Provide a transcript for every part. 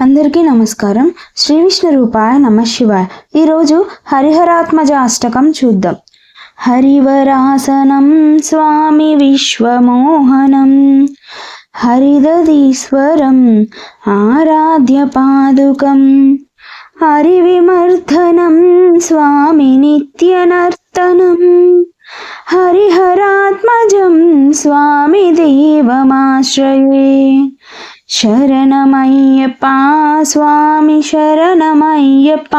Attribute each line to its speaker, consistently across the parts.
Speaker 1: అందరికీ నమస్కారం. శ్రీ విష్ణు రూపాయ నమ శివాయ. ఈరోజు హరిహరాత్మజ అష్టకం చూద్దాం. హరివరాసనం స్వామి విశ్వమోహనం. హరిదీశ్వరం ఆరాధ్య పాదుకం. హరివిమర్ధనం స్వామి నిత్యనర్తనం. హరిహరాత్మజం స్వామి దేవమాశ్రయే. శరణమయ్యప్ప స్వామి శరణమయ్యప్ప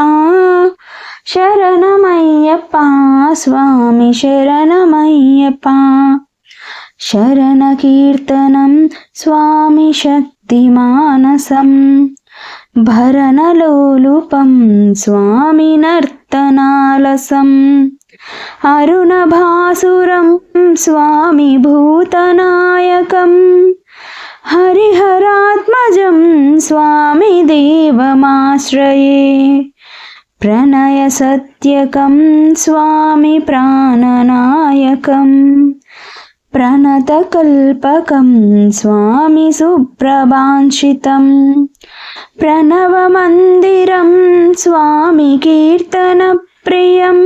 Speaker 1: శరణమయ్యప్ప స్వామి శరణమయ్యప్ప. శరణ కీర్తనం స్వామి శక్తిమానసం భరణలోలుపం స్వామి నర్తనాలసం. అరుణభాసురం స్వామి భూతనాయకం హరిహ హరిహరాత్మజం స్వామి దేవమాశ్రయే. ప్రణయ సత్యకం స్వామి ప్రాణనాయకం. ప్రణతకల్పకం స్వామి సుప్రభాంషితం. ప్రణవమందిరం స్వామి కీర్తనప్రియం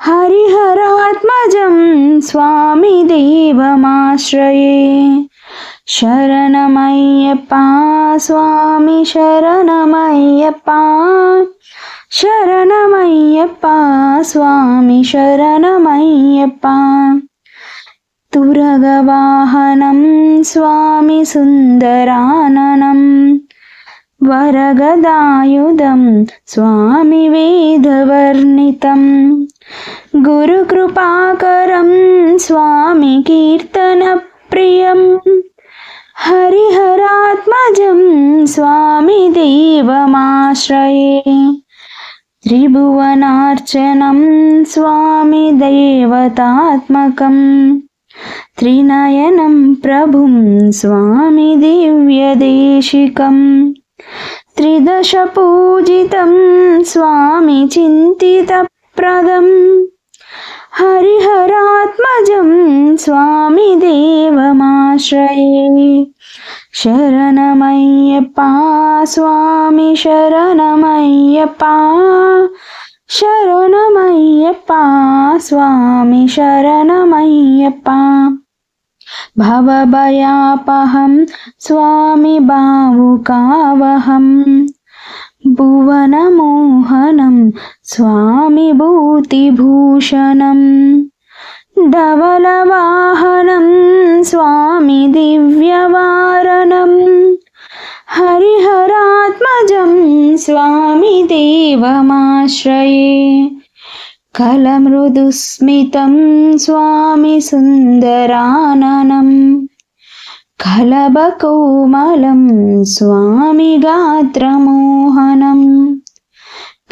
Speaker 1: హరిహరాత్మజం స్వామి शरणमय्यप्पा स्वामी शरणमय्यप्पा शरणमय्यप्पा स्वामी शरणमय्यप्पा। तुरगवाहनं स्वामि सुन्दराननं वरगदायुधं स्वामि वेदवर्णितं। गुरुकृपाकरं स्वामि कीर्तनप्रियम्। హరిహరాత్మజం స్వామి దేవమాశ్రయే. త్రిభువనార్చనం స్వామి దేవతాత్మకం. త్రినయనం ప్రభుం స్వామి దివ్యదేశికం. త్రిదశ పూజితం స్వామి చింతితప్రదం. హరిహరాత్మజం స్వామి దేవమాశ్రయే. శరణమయ్యప్ప స్వామి శరణమయ్యప్ప శరణమయ్యప్ప స్వామి శరణమయ్యప్ప. భవభయాపహం స్వామి బావుకావహం భువనమోహనం స్వామి భూతిభూషణం ధవలవాహనం స్వామి దివ్యవారణం హరిహరాత్మజం స్వామి దేవమాశ్రయే. కలమృదుస్మితం స్వామి సుందరాననం కలబకోమలం స్వామి గాత్రమోహనం.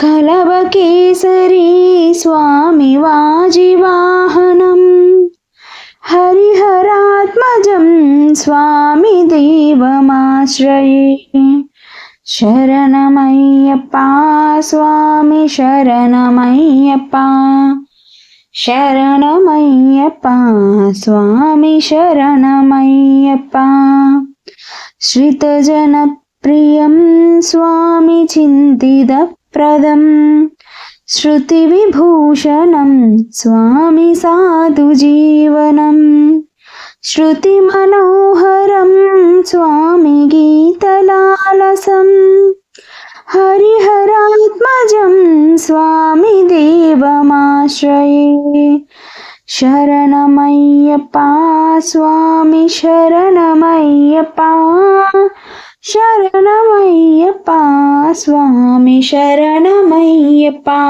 Speaker 1: కలవకేసరీ స్వామి వాజివాహనం. హరిహరాత్మజం స్వామి దేవమాశ్రయే. శరణమయ్యప్ప స్వామి శరణమయ్యప్ప. శరణమయ్యప్ప స్వామి శరణమయ్యప్ప. శ్రితజనప్రియం స్వామి చింతిద ప్రదం శృతి విభూషణం స్వామి సాధు జీవనం శృతి మనోహరం స్వామి గీతలాలసం హరిహరాత్మజం స్వామి దేవమాశ్రయే శరణమయ్యప్ప స్వామి శరణమయ్యప్ప శరణమయ్యప్ప स्वामि शरणमय्यपा